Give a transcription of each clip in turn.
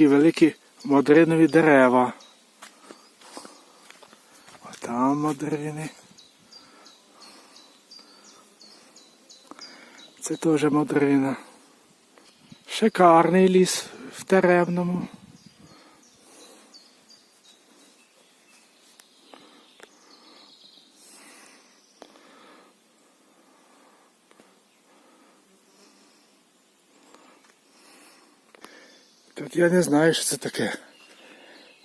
такі великі модринові дерева. А там модрини. Це теж модрина. Шикарний ліс в Теревному. Тут я не знаю, що це таке.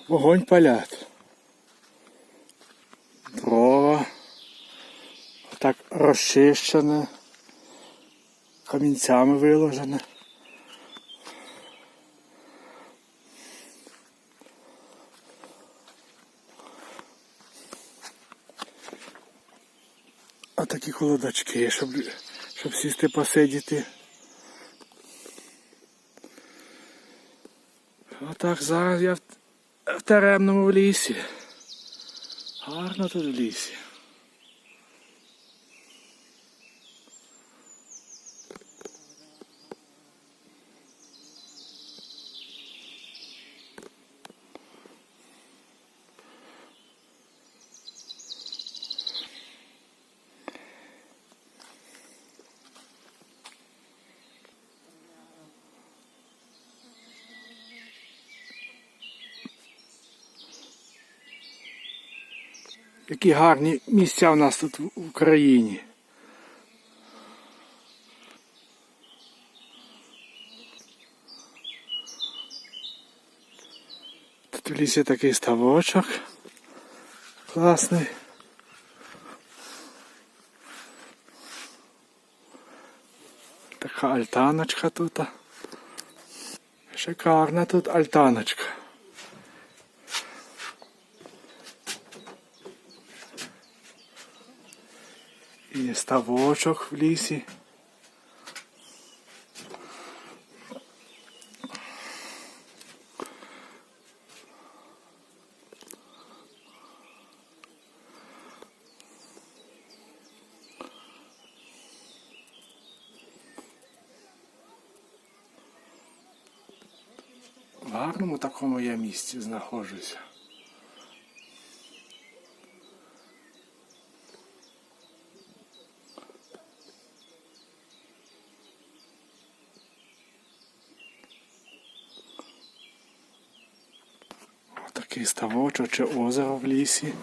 Вогонь палять. Дрова. Так розчищене. Камінцями виложене. А такі холодачки, щоб, щоб сісти посидіти. Отак зараз я в, в теремному лісі. Гарно тут в лісі. Які гарні місця у нас тут в Україні. Тут в лісі такий ставочок класний. Така альтаночка тут. Шикарна тут альтаночка. Ставочок в лісі. В гарному такому я місці знаходжуся. Такий ставочок чи озеро в лісі.